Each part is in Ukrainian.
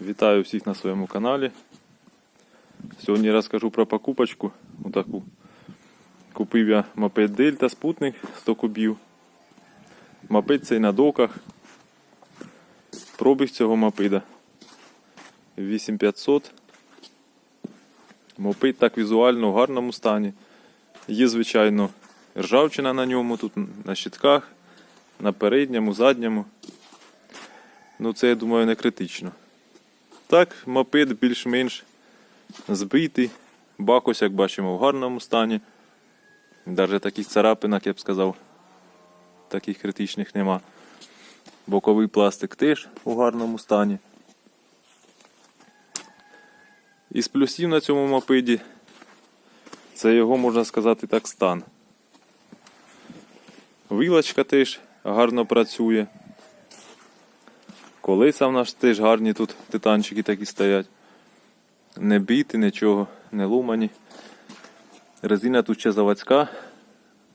Вітаю всіх на своєму каналі. Сьогодні розкажу про покупочку. Отаку. Купив я мопед Дельта Спутник 100 кубів. Мопед цей на доках. Пробіг цього мопеда 8500. Мопед так візуально в гарному стані. Є, звичайно, ржавчина на ньому, тут на щитках, на передньому, задньому. Ну це, я думаю, не критично. Так, мопед більш-менш збитий. Бак як бачимо, в гарному стані. Навіть таких царапинок, я б сказав, таких критичних нема. Боковий пластик теж у гарному стані. Із плюсів на цьому мопеді це його, можна сказати, так, стан. Вилочка теж гарно працює. Колеса в нас теж гарні тут титанчики такі стоять. Не біти, нічого, не ломані. Резина тут ще заводська.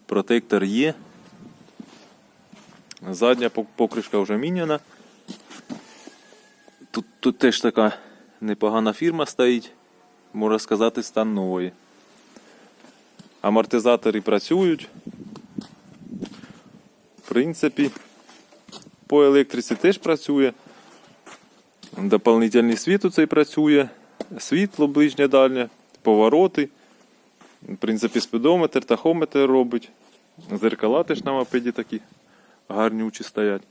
Протектор є. Задня покришка вже міняна. Тут, тут теж така непогана фірма стоїть. Можна сказати, стан нової. Амортизатори працюють. В принципі, по електриці теж працює. Дополнительний світ у цей працює. Світло ближнє дальнє, повороти. В принципі, спідометр, тахометр робить. Зеркала теж на мопеді такі гарнючі стоять.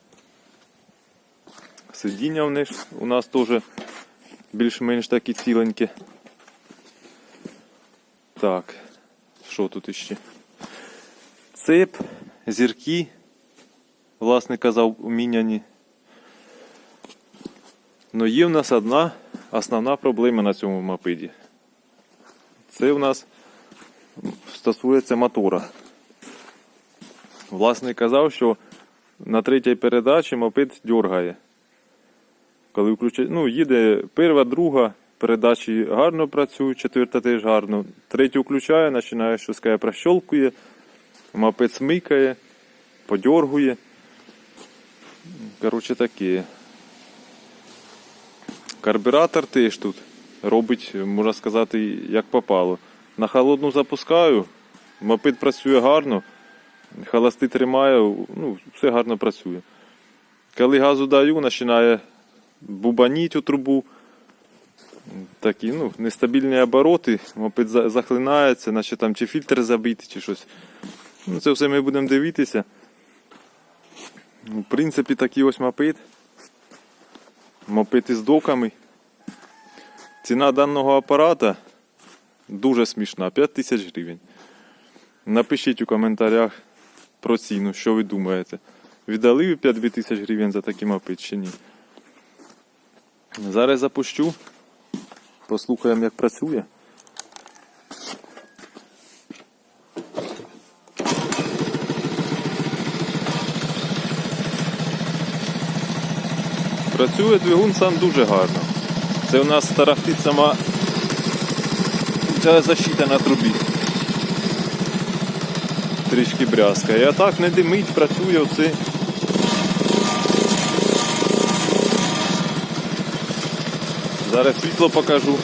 Сидіння в них у нас теж більш-менш такі ціленькі. Так, що тут іще? Цеп, зірки. Власник казав, уміняні. Ну є в нас одна основна проблема на цьому мопеді. Це в нас стосується мотора. Власник казав, що на третій передачі мопед дергає. Коли включає, ну, їде перша, друга, передачі гарно працюють, четверта теж гарно. Третю включає, починає щось прощолкує, мопед смикає, подергує. Коротше таке. Карбюратор теж тут робить, можна сказати, як попало. На холодну запускаю, мопед працює гарно, холости тримаю, ну, все гарно працює. Коли газу даю, починає бубаніть у трубу. Такі ну, нестабільні обороти, мопед за- захлинається, наче там чи фільтр забитий, чи щось. Ну, це все ми будемо дивитися. В принципі, такий ось мопед. Мопед із доками. Ціна даного апарата дуже смішна 5 тисяч гривень. Напишіть у коментарях про ціну, що ви думаєте. Віддали ви 5 тисяч гривень за такий мопед чи ні? Зараз запущу. Послухаємо, як працює. Працює двигун сам дуже гарно. Це у нас тарахтить сама ця защита на трубі. Трішки брязкає. А так не димить, працює оце. Зараз світло покажу.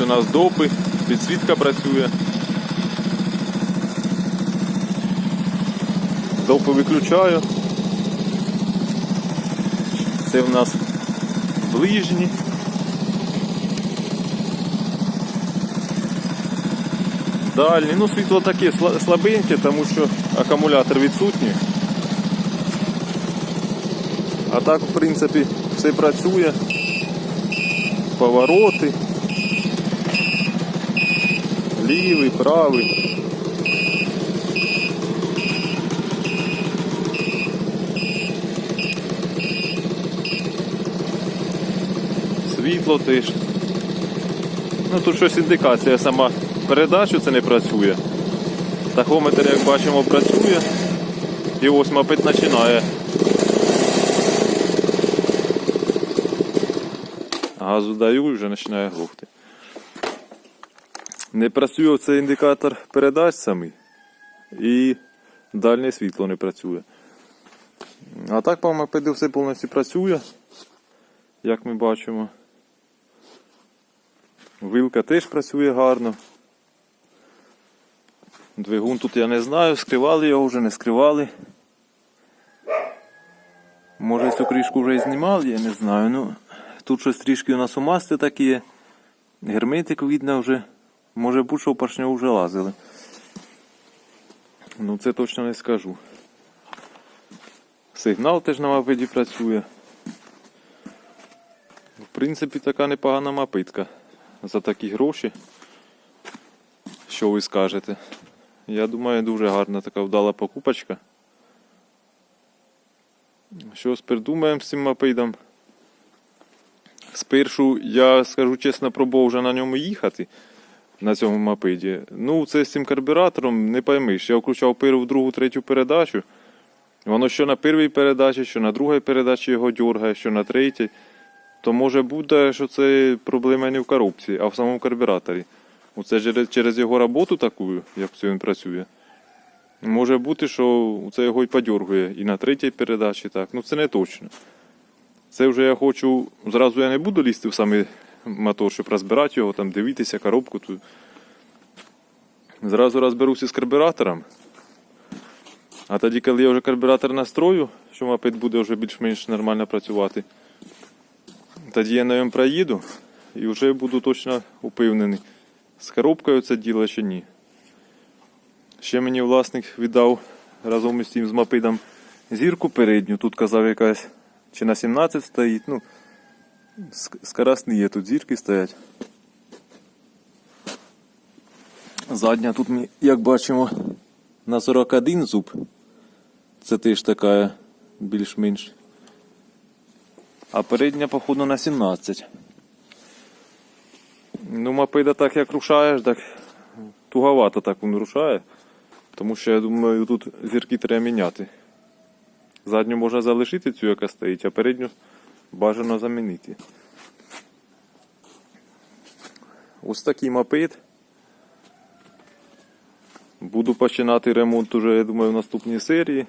У нас допи, підсвітка працює. Допи виключаю. Це в нас ближні. Дальні. Ну, світло таке слабеньке, тому що акумулятор відсутній. А так, в принципі, все працює. Повороти. Лівий, правий. Світло теж. Ну тут щось індикація сама передачу це не працює. Тахометр, як бачимо, працює. І ось мопед починає. Газу даю і вже починає глухти. Не працює цей індикатор передач самий. І дальнє світло не працює. А так по мопеду все повністю працює, як ми бачимо. Вилка теж працює гарно. Двигун тут я не знаю, скривали його вже, не скривали. Може цю кришку вже і знімали, я не знаю. Ну, тут щось трішки у нас умасти такі є. Герметик видно вже. Може бути, що в поршню вже лазили. Ну це точно не скажу. Сигнал теж на мопеді працює. В принципі, така непогана мопитка. За такі гроші. Що ви скажете? Я думаю, дуже гарна така вдала покупочка. Щось придумаємо з цим мопедом. Спершу, я скажу чесно, пробував вже на ньому їхати. На цьому мопеді. Ну, це з цим карбюратором не поймиш. Я включав першу, другу, третю передачу. Воно що на першій передачі, що на другій передачі його дергає, що на третій. То може бути, що це проблема не в коробці, а в самому карбюраторі. Оце через, його роботу таку, як він працює. Може бути, що це його й подергує і на третій передачі так. Ну це не точно. Це вже я хочу. Зразу я не буду лізти в самий мотор, щоб розбирати його, там дивитися, коробку тут. Зразу розберуся з карбюратором. А тоді, коли я вже карбюратор настрою, що мопед буде вже більш-менш нормально працювати, тоді я на ньому проїду і вже буду точно упевнений, з коробкою це діло чи ні. Ще мені власник віддав разом із тим з мопедом зірку передню. Тут казав якась чи на 17 стоїть. Ну, ск- скоростні є тут зірки стоять. Задня тут, ми, як бачимо, на 41 зуб. Це теж така більш-менш. А передня, походу, на 17. Ну, мопеда так як рушаєш, так туговато так він рушає. Тому що я думаю, тут зірки треба міняти. Задню можна залишити цю, яка стоїть, а передню бажано замінити. Ось такий мопед. Буду починати ремонт уже, я думаю, в наступній серії.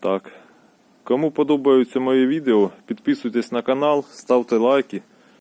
Так. Кому подобаються мої відео, підписуйтесь на канал, ставте лайки.